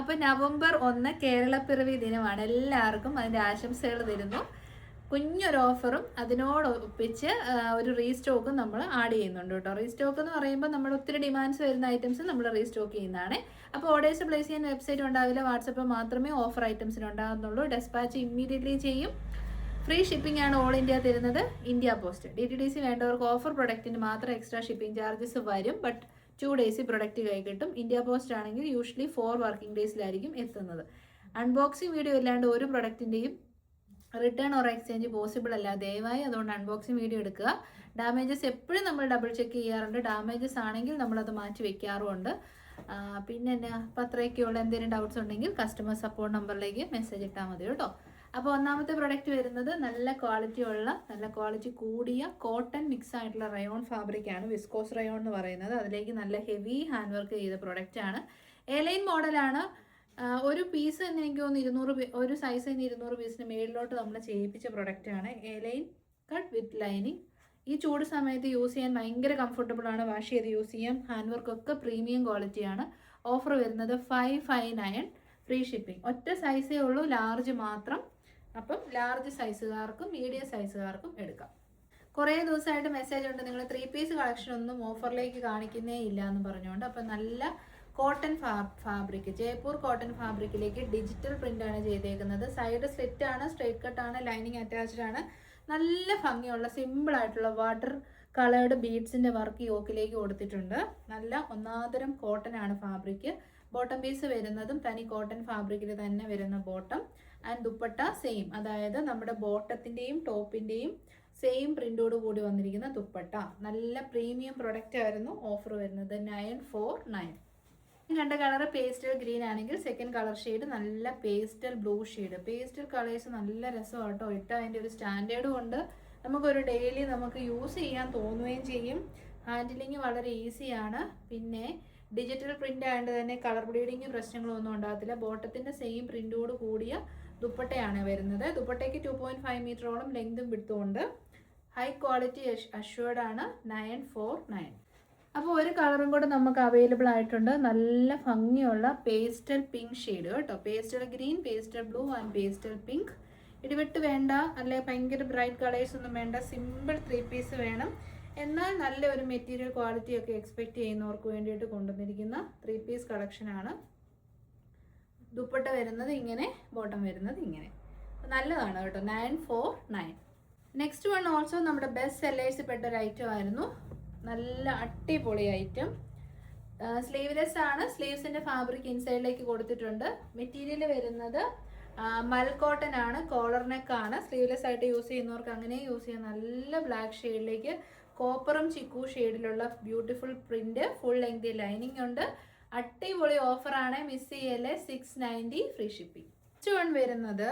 അപ്പോൾ നവംബർ ഒന്ന് കേരളപ്പിറവി ദിനമാണ്. എല്ലാവർക്കും അതിന്റെ ആശംസകൾ തരുന്നു. കുഞ്ഞൊരു ഓഫറും അതിനോടൊപ്പിച്ച് ഒരു റീസ്റ്റോക്കും നമ്മൾ ആഡ് ചെയ്യുന്നുണ്ട് കേട്ടോ. റീസ്റ്റോക്ക് എന്ന് പറയുമ്പോൾ നമ്മൾ ഒത്തിരി ഡിമാൻഡ്സ് വരുന്ന ഐറ്റംസ് നമ്മൾ റീസ്റ്റോക്ക് ചെയ്യുന്നതാണ്. അപ്പോൾ ഓർഡേഴ്സ് പ്ലേസ് ചെയ്യാൻ വെബ്സൈറ്റ് ഉണ്ടാവില്ല. വാട്സപ്പ് മാത്രമേ ഓഫർ ഐറ്റംസിന് ഉണ്ടാകുന്നുള്ളൂ ഡെസ്പാച്ച് ഇമ്മീഡിയറ്റ്ലി ചെയ്യും. ഫ്രീ ഷിപ്പിംഗ് ആണ് ഓൾ ഇന്ത്യ തരുന്നത്. India post D T D C വേണ്ടവർക്ക് ഓഫർ പ്രൊഡക്റ്റിന് മാത്രം എക്സ്ട്രാ ഷിപ്പിംഗ് ചാർജസ് വരും. ബട്ട് ടു ഡേയ്സ് പ്രൊഡക്റ്റ് കൈ കിട്ടും. ഇന്ത്യ പോസ്റ്റ് ആണെങ്കിൽ യൂഷ്വലി ഫോർ വർക്കിംഗ് ഡേയ്സിലായിരിക്കും എത്തുന്നത്. അൺബോക്സിംഗ് വീഡിയോ ഇല്ലാണ്ട് ഒരു പ്രൊഡക്റ്റിന്റെയും റിട്ടേൺ ഓർ എക്സ്ചേഞ്ച് പോസിബിൾ അല്ല. ദയവായി അതുകൊണ്ട് അൺബോക്സിംഗ് വീഡിയോ എടുക്കുക. ഡാമേജസ് എപ്പോഴും നമ്മൾ ഡബിൾ ചെക്ക് ചെയ്യാറുണ്ട്. ഡാമേജസ് ആണെങ്കിൽ നമ്മളത് മാറ്റി വെക്കാറുമുണ്ട്. പിന്നെ എന്നാ അപ്പം അത്രയൊക്കെയുള്ള. എന്തെങ്കിലും ഡൗട്ട്സ് ഉണ്ടെങ്കിൽ കസ്റ്റമർ സപ്പോർട്ട് നമ്പറിലേക്ക് മെസ്സേജ് ഇട്ടാൽ മതി കേട്ടോ. അപ്പോൾ ഒന്നാമത്തെ പ്രൊഡക്റ്റ് വരുന്നത് നല്ല ക്വാളിറ്റി ഉള്ള നല്ല ക്വാളിറ്റി കൂടിയ കോട്ടൺ മിക്സ് ആയിട്ടുള്ള റയോൺ ഫാബ്രിക് ആണ് വിസ്കോസ് റയോൺ എന്ന് പറയുന്നത്. അതിലേക്ക് നല്ല ഹെവി ഹാൻഡ് വർക്ക് ചെയ്ത പ്രൊഡക്റ്റ് ആണ്. എലൈൻ മോഡലാണ് ഒരു പീസ് തന്നെ എനിക്ക് തോന്നുന്നു ഇരുന്നൂറ് ഒരു സൈസ് തന്നെ ഇരുന്നൂറ് പീസിന് മേളിലോട്ട് നമ്മൾ ചെയ്യിപ്പിച്ച പ്രൊഡക്റ്റ് ആണ് A line cut with lining ഈ ചൂട് സമയത്ത് യൂസ് ചെയ്യാൻ ഭയങ്കര കംഫർട്ടബിൾ ആണ്. വാഷ് ചെയ്ത് യൂസ് ചെയ്യാം. ഹാൻഡ് വർക്ക് ഒക്കെ പ്രീമിയം ക്വാളിറ്റിയാണ് ഓഫർ വരുന്നത് five five nine free shipping ഒറ്റ സൈസേ ഉള്ളൂ. ലാർജ് മാത്രം അപ്പം ലാർജ് സൈസുകാർക്കും മീഡിയം സൈസുകാർക്കും എടുക്കാം. കുറേ ദിവസമായിട്ട് മെസ്സേജ് ഉണ്ട്. നിങ്ങൾ ത്രീ പീസ് കളക്ഷൻ ഒന്നും ഓഫറിലേക്ക് കാണിക്കുന്നേ ഇല്ല എന്ന് പറഞ്ഞുകൊണ്ട് അപ്പം നല്ല കോട്ടൺ ഫാബ്രിക് ജയ്പൂർ കോട്ടൺ ഫാബ്രിക്കിലേക്ക് ഡിജിറ്റൽ പ്രിന്റ് ആണ് ചെയ്തേക്കുന്നത്. സൈഡ് സ്ലിറ്റ് ആണ് സ്ട്രേറ്റ് കട്ട് ആണ് ലൈനിങ് അറ്റാച്ച്ഡ് ആണ്. നല്ല ഭംഗിയുള്ള സിമ്പിൾ ആയിട്ടുള്ള വാട്ടർ കളേർഡ് ബീഡ്സിന്റെ വർക്ക് യോക്കിലേക്ക് കൊടുത്തിട്ടുണ്ട്. നല്ല ഒന്നാതരം കോട്ടൺ ആണ് ഫാബ്രിക് ബോട്ടം പീസ് വരുന്നതും തനി കോട്ടൺ ഫാബ്രിക്കിൽ തന്നെ വരുന്ന ബോട്ടം ആൻഡ് ദുപ്പട്ട സെയിം അതായത് നമ്മുടെ ബോട്ടത്തിന്റെയും ടോപ്പിന്റെയും സെയിം പ്രിന്റോട് കൂടി വന്നിരിക്കുന്ന ദുപ്പട്ട. നല്ല പ്രീമിയം പ്രൊഡക്റ്റ് ആയിരുന്നു ഓഫർ വരുന്നത് നയൻ ഫോർ നയൻ കണ്ട കളർ പേസ്റ്റൽ ഗ്രീൻ ആണെങ്കിൽ സെക്കൻഡ് കളർ ഷെയ്ഡ് നല്ല pastel blue shade pastel colours നല്ല രസമാണ് കേട്ടോ. ഇട്ട് അതിന്റെ ഒരു സ്റ്റാൻഡേർഡും ഉണ്ട്. നമുക്കൊരു ഡെയിലി നമുക്ക് യൂസ് ചെയ്യാൻ തോന്നുകയും ചെയ്യും. ഹാൻഡിലിങ് വളരെ ഈസിയാണ് പിന്നെ ഡിജിറ്റൽ പ്രിന്റ് ആയതുകൊണ്ട് തന്നെ കളർ ബ്ലീഡിങ് പ്രശ്നങ്ങളൊന്നും ഉണ്ടാകത്തില്ല. ബോട്ടത്തിന്റെ സെയിം പ്രിന്റോട് കൂടിയ ദുപ്പട്ടയാണ് വരുന്നത്. ദുപ്പട്ടയ്ക്ക് ടു പോയിന്റ് ഫൈവ് മീറ്ററോളം ലെങ്തും വിടുത്തുകൊണ്ട് ഹൈ ക്വാളിറ്റി അഷ്വേർഡ് ആണ്. നയൻ ഫോർ നയൻ അപ്പോൾ ഒരു കളറും കൂടെ നമുക്ക് അവൈലബിൾ ആയിട്ടുണ്ട്. നല്ല ഭംഗിയുള്ള പേസ്റ്റൽ പിങ്ക് ഷെയ്ഡ് കേട്ടോ. Pastel green pastel blue and pastel pink ഇടിവെട്ട് വേണ്ട അല്ലെ ഭയങ്കര ബ്രൈറ്റ് കളേഴ്സ് ഒന്നും വേണ്ട സിമ്പിൾ ത്രീ പീസ് വേണം. എന്നാൽ നല്ല ഒരു മെറ്റീരിയൽ ക്വാളിറ്റി ഒക്കെ എക്സ്പെക്ട് ചെയ്യുന്നവർക്ക് വേണ്ടിയിട്ട് കൊണ്ടുവന്നിരിക്കുന്ന ത്രീ പീസ് കളക്ഷനാണ് ദുപ്പട്ട വരുന്നത് ഇങ്ങനെ ബോട്ടം വരുന്നത് ഇങ്ങനെ. നല്ലതാണ് കേട്ടോ. Nine four nine next one also നമ്മുടെ ബെസ്റ്റ് സെല്ലേഴ്സ് പെട്ട ഒരു ഐറ്റം ആയിരുന്നു. നല്ല അടിപൊളി ഐറ്റം സ്ലീവ്ലെസ് ആണ്. സ്ലീവ്സിന്റെ ഫാബ്രിക് ഇൻസൈഡിലേക്ക് കൊടുത്തിട്ടുണ്ട്. മെറ്റീരിയൽ വരുന്നത് മൽ കോട്ടൺ ആണ്. കോളർ നെക്ക് ആണ്. സ്ലീവ്ലെസ് ആയിട്ട് യൂസ് ചെയ്യുന്നവർക്ക് അങ്ങനെ യൂസ് ചെയ്യാം. നല്ല ബ്ലാക്ക് ഷെയ്ഡിലേക്ക് കോപ്പറും chikoo ഷെയ്ഡിലുള്ള beautiful print full length lining ഉണ്ട്. അടിപൊളി ഓഫറാണ് മിസ് ചെയ്യല്ലേ six ninety free shipping next one വരുന്നത്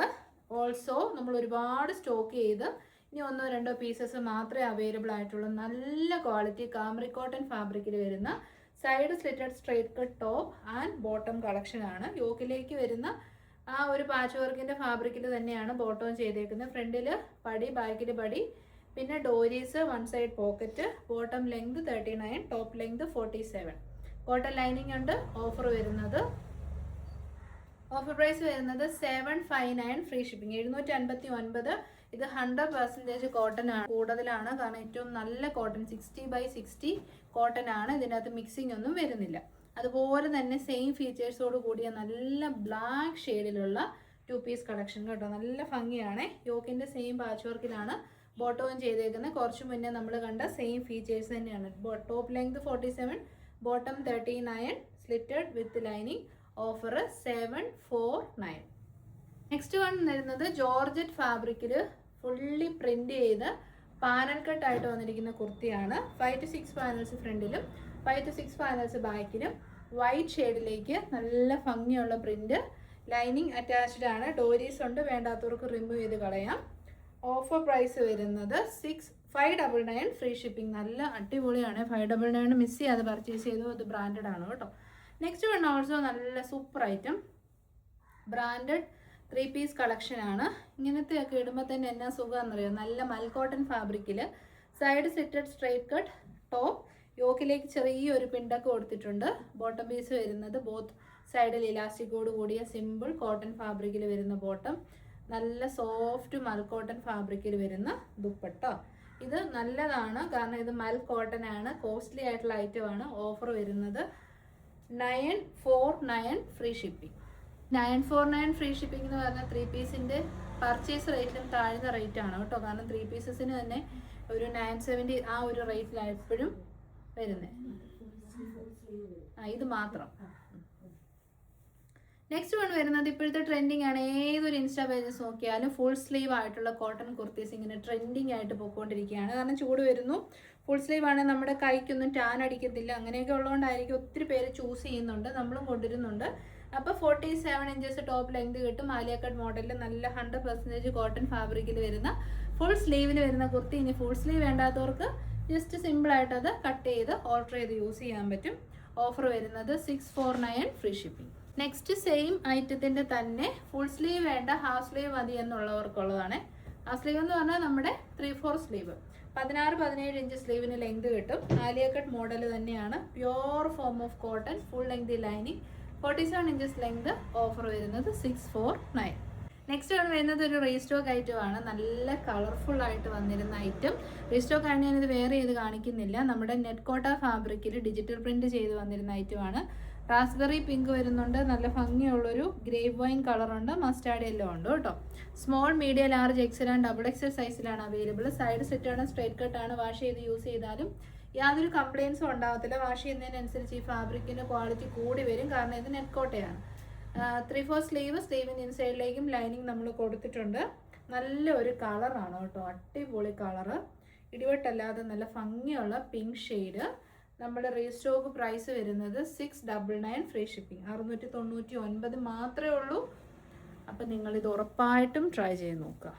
ഓൾസോ നമ്മൾ ഒരുപാട് സ്റ്റോക്ക് ചെയ്ത് ഇനി ഒന്നോ രണ്ടോ പീസസ് മാത്രമേ അവൈലബിൾ ആയിട്ടുള്ളൂ. നല്ല ക്വാളിറ്റി കാമറി കോട്ടൺ ഫാബ്രിക്കിൽ വരുന്ന side slitted straight cut top and bottom collection ആണ്. യോക്കിലേക്ക് വരുന്ന ആ ഒരു പാച്ച് വർക്കിന്റെ ഫാബ്രിക്കിൽ തന്നെയാണ് ബോട്ടവും ചെയ്തേക്കുന്നത്. ഫ്രണ്ടിൽ പടി ബാക്കിൽ പടി. പിന്നെ ഡോരീസ് one side pocket bottom length thirty nine top length forty seven cotton lining ഉണ്ട്. ഓഫർ വരുന്നത്. ഓഫർ പ്രൈസ് വരുന്നത് seven five nine free shipping എഴുന്നൂറ്റി അൻപത്തി ഒൻപത് ഇത് ഹൺഡ്രഡ് പെർസെന്റേജ് കോട്ടൺ ആണ്. കൂടുതലാണ്. കാരണം ഏറ്റവും നല്ല cotton sixty by sixty cotton ആണ്. ഇതിനകത്ത് മിക്സിംഗ് ഒന്നും വരുന്നില്ല. അതുപോലെ തന്നെ സെയിം ഫീച്ചേഴ്സോട് കൂടിയ നല്ല ബ്ലാക്ക് ഷെയ്ഡിലുള്ള ടു പീസ് കളക്ഷൻ കേട്ടോ. നല്ല ഭംഗിയാണ്. യോക്കിന്റെ സെയിം പാച്ച് വർക്കിലാണ് ബോട്ടവും ചെയ്തേക്കുന്നത് കുറച്ച് മുന്നേ നമ്മൾ കണ്ട സെയിം ഫീച്ചേഴ്സ് തന്നെയാണ്. Top length forty seven bottom thirty nine slitted with lining offer seven four nine next one വരുന്നത് ജോർജറ്റ് ഫാബ്രിക്കിൽ ഫുള്ളി പ്രിന്റ് ചെയ്ത് പാനൽ കട്ട് ആയിട്ട് വന്നിരിക്കുന്ന കുർത്തിയാണ്. ഫൈവ് ടു സിക്സ് പാനൽസ് ഫ്രണ്ടിലും ഫൈവ് ടു സിക്സ് പാനൽസ് ബാക്കിലും white ഷെയ്ഡിലേക്ക് നല്ല ഭംഗിയുള്ള പ്രിന്റ് ലൈനിങ് അറ്റാച്ച്ഡ് ആണ്. ഡോരീസ് ഉണ്ട്. വേണ്ടാത്തവർക്ക് റിമൂവ് ചെയ്ത് കളയാം. ഓഫർ പ്രൈസ് വരുന്നത് six five double nine free shipping നല്ല അടിപൊളിയാണ്. ഫൈവ് ഡബിൾ നയൻ മിസ് ചെയ്യാതെ പർച്ചേസ് ചെയ്തു. അത് ബ്രാൻഡഡ് ആണ് കേട്ടോ. നെക്സ്റ്റ് വൺ ഓൾസോ നല്ല super item branded three piece collection ആണ്. ഇങ്ങനത്തെ ഒക്കെ ഇടുമ്പോൾ തന്നെ എന്നാ സുഖമെന്നറിയോ നല്ല മൽക്കോട്ടൺ ഫാബ്രിക്കിൽ side slitted straight cut top യോക്കിലേക്ക് ചെറിയൊരു പിണ്ടൊക്കെ കൊടുത്തിട്ടുണ്ട്. ബോട്ടം പീസ് വരുന്നത് ബോത്ത് സൈഡിൽ ഇലാസ്റ്റിക്കോട് കൂടിയ സിമ്പിൾ കോട്ടൺ ഫാബ്രിക്കിൽ വരുന്ന ബോട്ടം നല്ല സോഫ്റ്റ് മൽക്കോട്ടൺ കോട്ടൺ ഫാബ്രിക്കിൽ വരുന്ന ദുപ്പട്ട. ഇത് നല്ലതാണ്. കാരണം ഇത് മൽ കോട്ടൺ ആണ്. കോസ്റ്റ്ലി ആയിട്ടുള്ള ആണ് ഓഫർ വരുന്നത്. Nine four nine free shipping nine four nine free shipping എന്ന് പറഞ്ഞാൽ ത്രീ പീസിന്റെ പർച്ചേസ് റേറ്റിലും താഴ്ന്ന ആണ് കേട്ടോ. കാരണം ത്രീ പീസസിന് തന്നെ ഒരു നയൻ സെവന്റി ആ ഒരു റേറ്റിലാണ് എപ്പോഴും വരുന്നത് ആ ഇത് മാത്രം. നെക്സ്റ്റ് വൺ വരുന്നത് ഇപ്പോഴത്തെ ട്രെൻഡിങ് ആണ്. ഏതൊരു ഇൻസ്റ്റാ പേജസ് നോക്കിയാലും ഫുൾ സ്ലീവ് ആയിട്ടുള്ള കോട്ടൺ കുർത്തീസ് ഇങ്ങനെ ട്രെൻഡിങ് ആയിട്ട് പോയിക്കൊണ്ടിരിക്കുകയാണ്. കാരണം ചൂട് വരുന്നു. ഫുൾ സ്ലീവ് ആണ്. നമ്മുടെ കൈക്കൊന്നും ടാൻ അടിക്കത്തില്ല. അങ്ങനെയൊക്കെ ഉള്ളതുകൊണ്ടായിരിക്കും ഒത്തിരി പേര് ചൂസ് ചെയ്യുന്നുണ്ട്. നമ്മളും കൊണ്ടുവരുന്നുണ്ട്. അപ്പോൾ forty seven inches top length കിട്ടും ആലിയക്കട്ട് കട്ട് മോഡലിൽ നല്ല ഹൺഡ്രഡ് പെർസെന്റേജ് കോട്ടൺ ഫാബ്രിക്കിൽ വരുന്ന ഫുൾ സ്ലീവിൽ വരുന്ന കുർത്തി. ഇനി ഫുൾ സ്ലീവ് വേണ്ടാത്തവർക്ക് ജസ്റ്റ് സിമ്പിളായിട്ട് അത് കട്ട് ചെയ്ത് ഓർഡർ ചെയ്ത് യൂസ് ചെയ്യാൻ പറ്റും. ഓഫർ വരുന്നത് six four nine free shipping next same ഐറ്റത്തിന്റെ തന്നെ ഫുൾ സ്ലീവ് വേണ്ട ഹാഫ് സ്ലീവ് മതി എന്നുള്ളവർക്കുള്ളതാണ്. ഹാഫ് സ്ലീവ് എന്ന് പറഞ്ഞാൽ നമ്മുടെ ത്രീ ഫോർ സ്ലീവ് പതിനാറ് പതിനേഴ് ഇഞ്ച് സ്ലീവിന് ലെങ്ത് കിട്ടും. ആലിയ കട്ട് മോഡൽ തന്നെയാണ്. Pure form of cotton full length lining forty seven inches length offer വരുന്നത് സിക്സ് ഫോർ നയൻ നെക്സ്റ്റ് ആണ് വരുന്നത് ഒരു റീസ്റ്റോക്ക് ഐറ്റമാണ് നല്ല കളർഫുൾ ആയിട്ട് വന്നിരുന്ന ഐറ്റം റീസ്റ്റോക്ക് ആണ് ഞാനിത് വേറെ ചെയ്ത് കാണിക്കുന്നില്ല. നമ്മുടെ നെറ്റ് കോട്ട ഫാബ്രിക്കിൽ ഡിജിറ്റൽ പ്രിന്റ് ചെയ്ത് വന്നിരുന്ന ഐറ്റമാണ് റാസ്ബെറി പിങ്ക് വരുന്നുണ്ട്. നല്ല ഭംഗിയുള്ളൊരു ഗ്രേപ്പ് വൈൻ കളറുണ്ട്. മസ്റ്റാർഡ് യെല്ലോ ഉണ്ട് കേട്ടോ. Small medium large XL and double XL സൈസിലാണ് അവൈലബിൾ. സൈഡ് സെറ്റ് ആണ് സ്ട്രൈറ്റ് കട്ട് ആണ്. വാഷ് ചെയ്ത് യൂസ് ചെയ്താലും യാതൊരു കംപ്ലയിൻസും ഉണ്ടാകത്തില്ല വാഷ് ചെയ്യുന്നതിനനുസരിച്ച് ഈ ഫാബ്രിക്കിന്റെ ക്വാളിറ്റി കൂടി വരും. കാരണം ഇത് നെക്കോട്ടയാണ് ത്രീ ഫോർ സ്ലീവ് സ്ലീവിന്റെ ഇൻസൈഡിലേക്കും ലൈനിങ് നമ്മൾ കൊടുത്തിട്ടുണ്ട്. നല്ല ഒരു കളറാണ് കേട്ടോ. അടിപൊളി കളറ്. ഇടിവെട്ടല്ലാതെ നല്ല ഭംഗിയുള്ള പിങ്ക് ഷെയ്ഡ് നമ്മുടെ റീസ്റ്റോക്ക് പ്രൈസ് വരുന്നത് six double nine free shipping അറുന്നൂറ്റി തൊണ്ണൂറ്റി ഒൻപത് മാത്രമേ ഉള്ളൂ. അപ്പം നിങ്ങളിത് ഉറപ്പായിട്ടും ട്രൈ ചെയ്ത് നോക്കുക.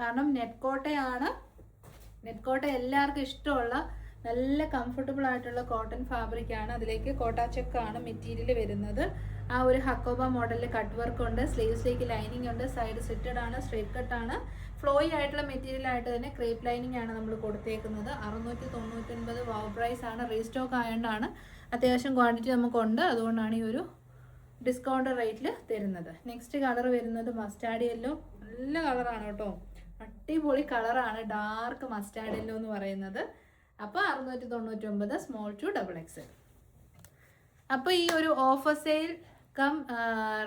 കാരണം നെറ്റ്കോട്ടയാണ് നെറ്റ്കോട്ട നെറ്റ് കോട്ട എല്ലാവർക്കും ഇഷ്ടമുള്ള നല്ല കംഫർട്ടബിൾ ആയിട്ടുള്ള കോട്ടൺ ഫാബ്രിക്കാണ് അതിലേക്ക് കോട്ടാ ചെക്കാണ് മെറ്റീരിയൽ വരുന്നത്. ആ ഒരു ഹക്കോബ മോഡലിൽ കട്ട് വർക്ക് ഉണ്ട് സ്ലീവ്സിലേക്ക് ലൈനിങ് ഉണ്ട് സൈഡ് സിറ്റഡ് ആണ് സ്ട്രേറ്റ് കട്ട് ആണ്. ഫ്ലോയി ആയിട്ടുള്ള മെറ്റീരിയൽ ആയിട്ട് തന്നെ ക്രേപ്പ് ലൈനിങ് ആണ് നമ്മൾ കൊടുത്തേക്കുന്നത്. അറുന്നൂറ്റി തൊണ്ണൂറ്റൊൻപത് വാവ് പ്രൈസ് ആണ്. റീസ്റ്റോക്ക് ആയതുകൊണ്ടാണ് അത്യാവശ്യം ക്വാണ്ടിറ്റി നമുക്കുണ്ട്. അതുകൊണ്ടാണ് ഈ ഒരു ഡിസ്കൗണ്ട് റേറ്റിൽ തരുന്നത്. നെക്സ്റ്റ് കളർ വരുന്നത് മസ്റ്റാർഡ് യെല്ലോ നല്ല കളറാണ് കേട്ടോ. അടിപൊളി കളറാണ് ഡാർക്ക് മസ്റ്റാർഡ് യെല്ലോ എന്ന് പറയുന്നത്. അപ്പോൾ അറുന്നൂറ്റി തൊണ്ണൂറ്റി ഒമ്പത് സ്മോൾ ടു ഡബിൾ എക്സ് അപ്പോൾ ഈ ഒരു ഓഫർ സെയിൽ കം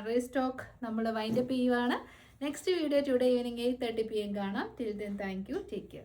റീസ്റ്റോക്ക് നമ്മൾ വൈൻഡപ്പ് ചെയ്യുവാണ്. Next video today evening eight thirty P M കാണാം. Till then thank you take care